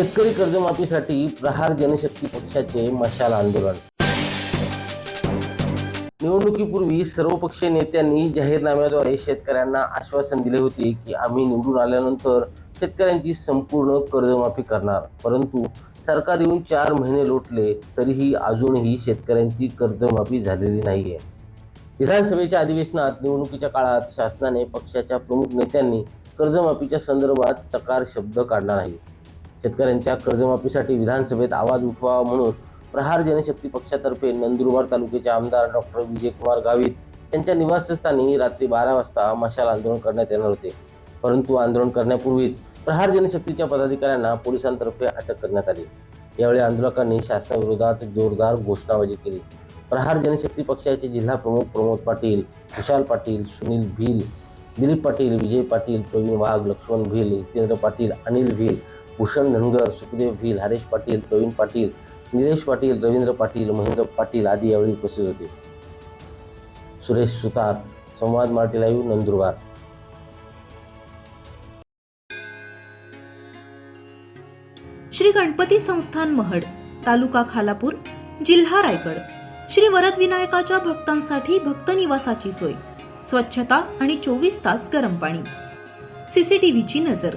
शेतकरी कर्जमाफीसाठी प्रहार जनशक्ती पक्षाचे मशाल आंदोलन. निवडणुकीपूर्वी सर्वपक्षीय नेत्यांनी जाहीरनाम्याद्वारे शेतकऱ्यांना आश्वासन दिले होते की आम्ही निवडून आल्यानंतर शेतकऱ्यांची संपूर्ण कर्जमाफी करणार. परंतु सरकार येऊन चार महिने लोटले तरीही अजूनही शेतकऱ्यांची कर्जमाफी झालेली नाहीये. विधानसभेच्या अधिवेशनात निवडणुकीच्या काळात शासनाने पक्षाच्या प्रमुख नेत्यांनी कर्जमाफीच्या संदर्भात चकार शब्द काढला नाही. शेतकऱ्यांच्या कर्जमाफीसाठी विधानसभेत आवाज उठवावा म्हणून प्रहार जनशक्ती पक्षातर्फे नंदुरबार तालुक्याचे आमदार डॉक्टर विजयकुमार गावित यांच्या निवासस्थानी रात्री बारा वाजता मशाल आंदोलन करण्यात येणार होते. परंतु आंदोलन करण्यापूर्वीच प्रहार जनशक्तीच्या पदाधिकाऱ्यांना पोलिसांतर्फे अटक करण्यात आली. यावेळी आंदोलकांनी शासनाविरोधात जोरदार घोषणाबाजी केली. प्रहार जनशक्ती पक्षाचे जिल्हा प्रमुख प्रमोद पाटील विशाल पाटील सुनील भील दिलीप पाटील विजय पाटील प्रवीण वाघ लक्ष्मण भील जितेंद्र पाटील अनिल भील भूषण धनगर सुखदेव भील हरेश पाटील प्रवीण पाटील निलेश पाटील रवींद्र पाटील महेंद्र पाटील आदी यावेळी उपस्थित होते. सुरेश सुतार संवाद मराठी लाईव्ह नंदुरबार. श्री गणपती संस्थान महड तालुका खालापूर जिल्हा रायगड. श्री वरद विनायकाच्या भक्तांसाठी भक्त निवासाची सोय. स्वच्छता आणि चोवीस तास गरम पाणी. सीसीटीव्हीची नजर.